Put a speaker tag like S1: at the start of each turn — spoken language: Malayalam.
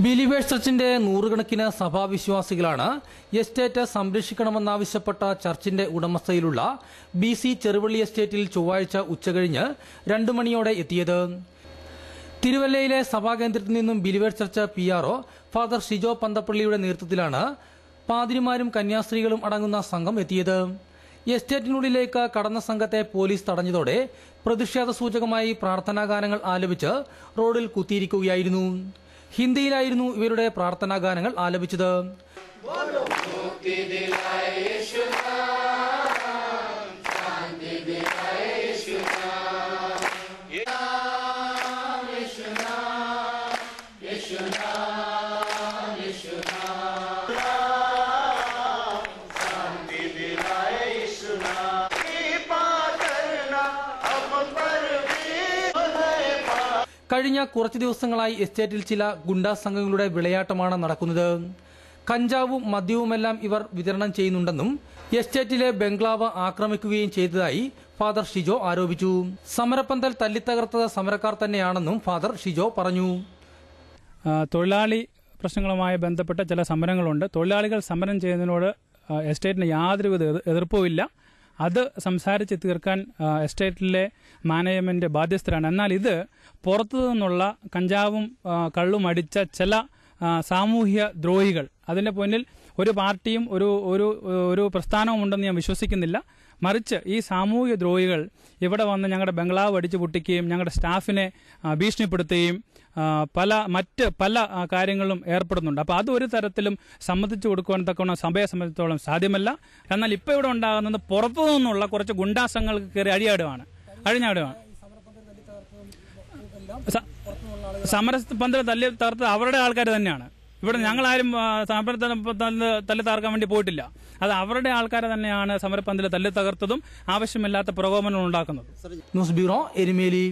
S1: ബിലീവേഴ്സ് ചർച്ചിന്റെ നൂറുകണക്കിന് സഭാവിശ്വാസികളാണ് എസ്റ്റേറ്റ് സംരക്ഷിക്കണമെന്നാവശ്യപ്പെട്ട ചർച്ചിന്റെ ഉടമസ്ഥയിലുള്ള ബി സി ചെറുവള്ളി എസ്റ്റേറ്റിൽ ചൊവ്വാഴ്ച ഉച്ചകഴിഞ്ഞ് രണ്ടു മണിയോടെ എത്തിയത്. തിരുവല്ലയിലെ സഭാകേന്ദ്രത്തിൽ നിന്നും believers church P R O father Shijo പന്തപ്പള്ളിയുടെ നേതൃത്വത്തിലാണ് പാതിരിമാരും കന്യാസ്ത്രീകളും അടങ്ങുന്ന സംഘം എത്തിയത്. എസ്റ്റേറ്റിനുള്ളിലേക്ക് കടന്ന സംഘത്തെ പോലീസ് തടഞ്ഞതോടെ പ്രതിഷേധ സൂചകമായി പ്രാർത്ഥനാഗാനങ്ങൾ ആലപിച്ച് റോഡിൽ കുത്തിയിരിക്കുകയായിരുന്നു. ഹിന്ദിയിലായിരുന്നു ഇവരുടെ പ്രാർത്ഥനാ ഗാനങ്ങൾ ആലപിച്ചത്. കഴിഞ്ഞ കുറച്ചു ദിവസങ്ങളായി എസ്റ്റേറ്റിൽ ചില ഗുണ്ടാ സംഘങ്ങളുടെ വിളയാട്ടമാണ് നടക്കുന്നത്. കഞ്ചാവും മദ്യവുമെല്ലാം ഇവർ വിതരണം ചെയ്യുന്നുണ്ടെന്നും എസ്റ്റേറ്റിലെ ബംഗ്ലാവ് ആക്രമിക്കുകയും ചെയ്തതായി ഫാദർ ഷിജോ ആരോപിച്ചു. സമരപ്പന്തൽ തല്ലിത്തകർത്തത് സമരക്കാർ തന്നെയാണെന്നും ഫാദർ ഷിജോ പറഞ്ഞു.
S2: തൊഴിലാളി പ്രശ്നങ്ങളുമായി ബന്ധപ്പെട്ട ചില സമരങ്ങളുണ്ട്. തൊഴിലാളികൾ സമരം ചെയ്യുന്നതിനോട് എസ്റ്റേറ്റിന് യാതൊരുവിധ എതിർപ്പുമില്ല. അത് സംസാരിച്ച് തീർക്കാൻ എസ്റ്റേറ്റിലെ മാനേജ്മെന്റ് ബാധ്യസ്ഥരാണ്. എന്നാൽ ഇത് പുറത്തു നിന്നുള്ള കഞ്ചാവും കള്ളും അടിച്ച ചില സാമൂഹ്യ ദ്രോഹികൾ. അതിന്റെ പിന്നിൽ ഒരു പാർട്ടിയും ഒരു ഒരു ഒരു പ്രസ്ഥാനവും ഉണ്ടെന്ന് ഞാൻ വിശ്വസിക്കുന്നില്ല. മറിച്ച് ഈ സാമൂഹ്യ ദ്രോഹികൾ ഇവിടെ വന്ന് ഞങ്ങളുടെ ബംഗ്ലാവ് അടിച്ചു പൊട്ടിക്കുകയും ഞങ്ങളുടെ സ്റ്റാഫിനെ ഭീഷണിപ്പെടുത്തുകയും പല മറ്റ് പല കാര്യങ്ങളും കാര്യങ്ങളിലും ഏർപ്പെടുന്നുണ്ട്. അപ്പോൾ അത് ഒരു തരത്തിലും സമ്മതിച്ചു കൊടുക്കുവാൻ തക്കവണ്ണം സഭയെ സംബന്ധിച്ചിടത്തോളം സാധ്യമല്ല. എന്നാൽ ഇപ്പോൾ ഇവിടെ ഉണ്ടാകുന്നത് പുറത്തു നിന്നുള്ള കുറച്ച് ഗുണ്ടാസങ്ങൾക്ക് കയറി അഴിയാടുവാണ്. അഴിഞ്ഞാടുവാണ്. സമരപന്തൽ തല്ലി തകർത്ത് അവരുടെ ആൾക്കാർ തന്നെയാണ്. ഇവിടെ ഞങ്ങളാരും സമരപ്പന്തൽ തല്ലി തകർക്കാൻ വേണ്ടി പോയിട്ടില്ല. അത് അവരുടെ ആൾക്കാരെ തന്നെയാണ് സമരപ്പന്തൽ തല്ലി തകർത്തതും ആവശ്യമില്ലാത്ത പ്രകോപനം ഉണ്ടാക്കുന്നത്.
S1: News bureau Erumeli.